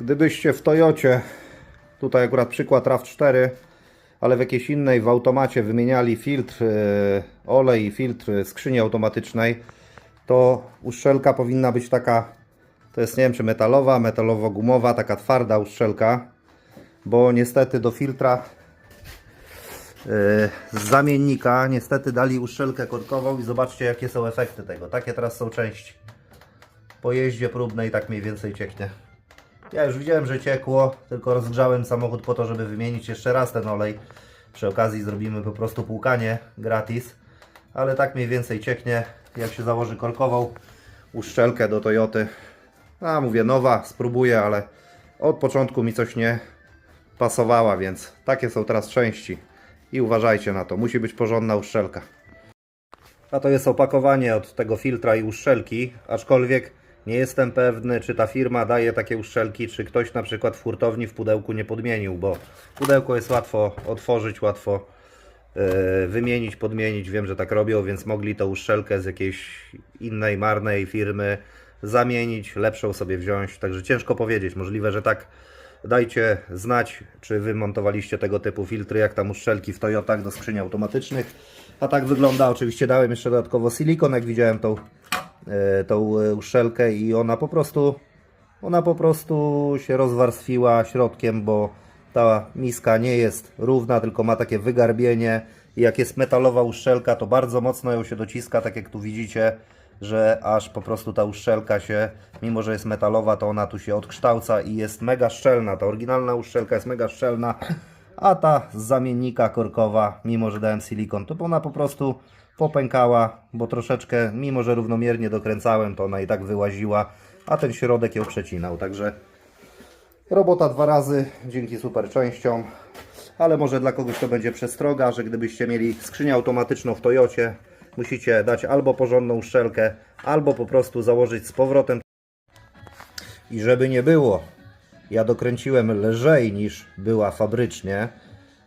Gdybyście w Toyocie, tutaj akurat przykład RAV4, ale w jakiejś innej w automacie wymieniali filtr, e, olej i filtr skrzyni automatycznej, to uszczelka powinna być taka, to jest nie wiem czy metalowa, metalowo-gumowa, taka twarda uszczelka, bo niestety do filtra e, z zamiennika niestety dali uszczelkę korkową i zobaczcie jakie są efekty tego. Takie teraz są części. Po jeździe próbnej tak mniej więcej cieknie. Ja już widziałem, że ciekło, tylko rozgrzałem samochód po to, żeby wymienić jeszcze raz ten olej. Przy okazji zrobimy po prostu płukanie gratis, ale tak mniej więcej cieknie, jak się założy korkową uszczelkę do Toyoty. A mówię nowa, spróbuję, ale od początku mi coś nie pasowała, więc takie są teraz części. I uważajcie na to, musi być porządna uszczelka. A to jest opakowanie od tego filtra i uszczelki, aczkolwiek nie jestem pewny, czy ta firma daje takie uszczelki, czy ktoś na przykład w hurtowni w pudełku nie podmienił, bo pudełko jest łatwo otworzyć, łatwo e, wymienić, podmienić. Wiem, że tak robią, więc mogli tą uszczelkę z jakiejś innej, marnej firmy zamienić, lepszą sobie wziąć. Także ciężko powiedzieć, możliwe, że tak. Dajcie znać, czy wy montowaliście tego typu filtry, jak tam uszczelki w Toyotach do skrzyni automatycznych. A tak wygląda. Oczywiście dałem jeszcze dodatkowo silikon, jak widziałem tą, tą e, uszczelkę i ona po prostu ona po prostu się rozwarstwiła środkiem, bo ta miska nie jest równa, tylko ma takie wygarbienie i jak jest metalowa uszczelka, to bardzo mocno ją się dociska, tak jak tu widzicie, że aż po prostu ta uszczelka się, mimo że jest metalowa, to ona tu się odkształca i jest mega szczelna. Ta oryginalna uszczelka jest mega szczelna, a ta z zamiennika korkowa, mimo że dałem silikon, to ona po prostu popękała, bo troszeczkę, mimo że równomiernie dokręcałem, to ona i tak wyłaziła, a ten środek ją przecinał. Także robota dwa razy, dzięki super częściom, ale może dla kogoś to będzie przestroga, że gdybyście mieli skrzynię automatyczną w Toyocie, musicie dać albo porządną uszczelkę, albo po prostu założyć z powrotem. I żeby nie było, ja dokręciłem lżej niż była fabrycznie,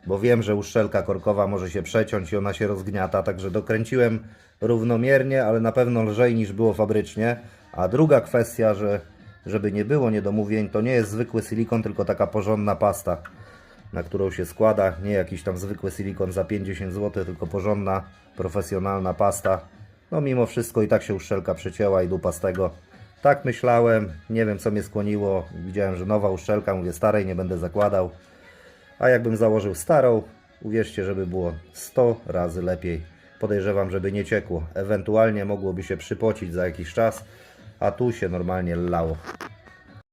bo wiem, że uszczelka korkowa może się przeciąć i ona się rozgniata, także dokręciłem równomiernie, ale na pewno lżej niż było fabrycznie. A druga kwestia, że żeby nie było niedomówień, to nie jest zwykły silikon, tylko taka porządna pasta, na którą się składa, nie jakiś tam zwykły silikon za 50 zł, tylko porządna, profesjonalna pasta. No mimo wszystko i tak się uszczelka przecięła i dupa z tego. Tak myślałem, nie wiem co mnie skłoniło, widziałem, że nowa uszczelka, mówię starej nie będę zakładał. A jakbym założył starą, uwierzcie, żeby było 100 razy lepiej. Podejrzewam, żeby nie ciekło. Ewentualnie mogłoby się przypocić za jakiś czas, a tu się normalnie lało.